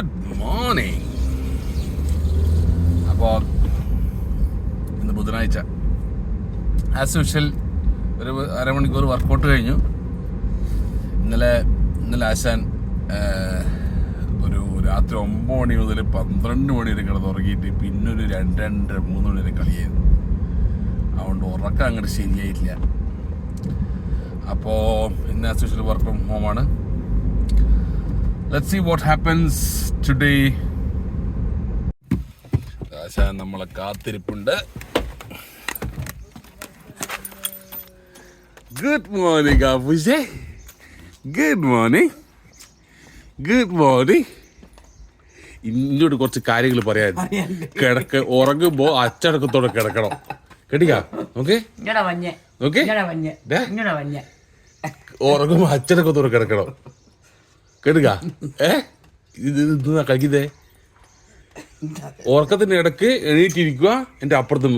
Good morning അപ്പോൾ ഇന്ന് ബുധനാഴ്ച. ആസ് യൂഷ്വൽ ഒരു അരമണിക്കൂർ വർക്കൗട്ട് കഴിഞ്ഞു. ഇന്നലെ ഇന്നലെ ആശാൻ ഒരു രാത്രി ഒമ്പത് മണി മുതൽ പന്ത്രണ്ട് മണി വരെ കിടന്നുറങ്ങിയിട്ട് പിന്നെ ഒരു രണ്ട് രണ്ടര മൂന്ന് മണി വരെ കളിയായിരുന്നു. അതുകൊണ്ട് ഉറക്കം അങ്ങോട്ട് ശരിയായിട്ടില്ല. അപ്പോൾ ഇന്ന് as usual work from ഹോമാണ് let see what happens today ആശാൻ നമ്മളെ കാത്തിരിപ്പുണ്ട്. ഗുഡ് മോർണിംഗ് ആഫുജേ ഗുഡ് മോർണിംഗ് ഗുഡ് മോർണിംഗ് ഇന്നോട് കുറച്ച് കാര്യങ്ങൾ പറയാൻ. കിടക്ക് ഉറങ്ങുമ്പോ അച്ചടക്കത്തോടെ കിടക്കണം. കേട്ടിക്കാ? ഓക്കെ ഓക്കെ ഉറങ്ങുമ്പോ അച്ചടക്കത്തോടെ കിടക്കണം. കേട്ടുക. ഏ? ഇത് ഇത് കഴിക്കുന്നേ ഉറക്കത്തിന്റെ ഇടയ്ക്ക് എണീറ്റിരിക്കുക എന്റെ അപ്പുറത്ത്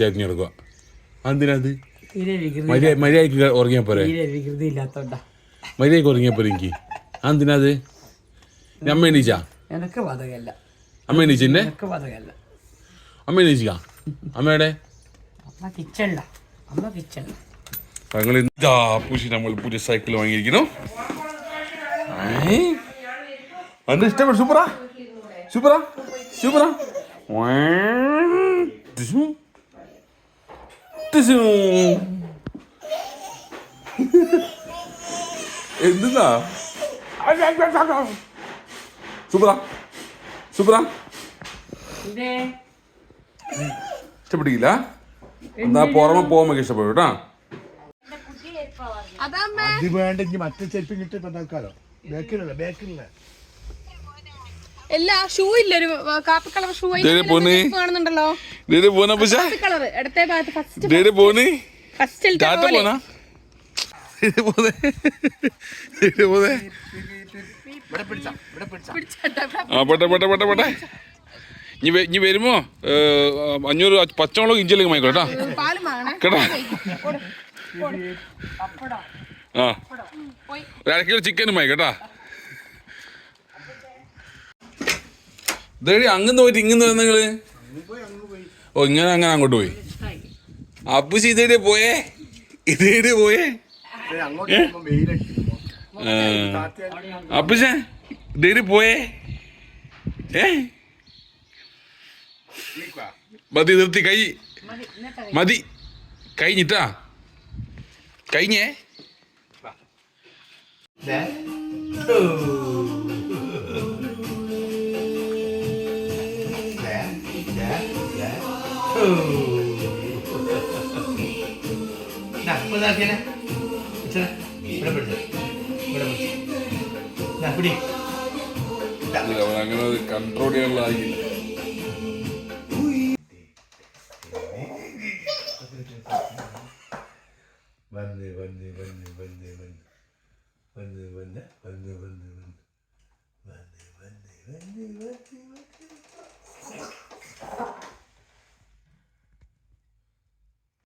ചേർന്ന് എടുക്കുക അതിനത് മര്യാദയ്ക്ക് ഉറങ്ങിയാ പോരെ? മര്യാദയ്ക്ക് ഉറങ്ങിയാ പോരെ എനിക്ക്? അതിനത് അമ്മ എണീച്ചാ? എനിക്ക് വതകല്ല. അമ്മ എണീച്ചിന്റെ വതകല്ല. അമ്മ എണീച്ച അമ്മയുടെ അമ്മ കിച്ചണില്ല അമ്മ കിച്ചണില്ല ഞങ്ങൾ എന്താ പൂശി നമ്മൾ പുതിയ സൈക്കിൾ വാങ്ങിയിരിക്കുന്നു. അന്റെ ഇഷ്ടപ്പെട്ടു സൂപ്പറാ? സൂപ്പറാ? സൂപ്പറാ? ടിസു. ടിസു. എന്തിനാ സൂപ്പറാ? സൂപ്പറാ? ഇഷ്ടപ്പെട്ടില്ല? എന്നാ പുറമെ പോകുമ്പോ ഇഷ്ടപ്പെടും കേട്ടോ. അത് വേണ്ട ഇനി മറ്റേ ചെരുപ്പ് ഇപ്പൊ തൽക്കാലോ ബേക്കിലല്ല എല്ലാ ഷൂ ഇല്ല? ഒരു കാപ്പി കളർ ഷൂ കാണുന്നുണ്ടല്ലോ? കളർ ഭാഗത്ത് ഫസ്റ്റ് ഫസ്റ്റ് ഇനി വരുമ്പോ അഞ്ഞൂറ് പച്ചമുളക് ഇഞ്ചിലേക്ക് വാങ്ങിക്കോട്ടാ കേട്ടാ. ആ. ഒരു അര കിലോ ചിക്കനും മതി കേട്ടാ. ഇതേടി അങ്ങന്ന് പോയിട്ട് ഇങ്ങന്ന് വന്ന നിങ്ങൾ. ഓ ഇങ്ങനെ അങ്ങനെ അങ്ങോട്ട് പോയി. അപ്പുശി ഇതേടെ പോയേ? ഇതേടെ പോയേ? അപ്പുശ ഇതേടെ പോയേ? ഏ? മതി നിർത്തി കൈ. മതി കഴിഞ്ഞിട്ടാ കഴിഞ്ഞേ? Né? Ooh. There. There. There. Ooh. Nah, mana dia? Macam mana? Berapa dia? Berapa dia? Nah, beri. Tak. Kalau angin ada kontrol dia lagi. Bandi, bandi, bandi, bandi, bandi. വന്ന് വന്ന് വന്ന് വന്ന് വന്ന് വന്ന് വന്ന് വന്ന് വന്ന്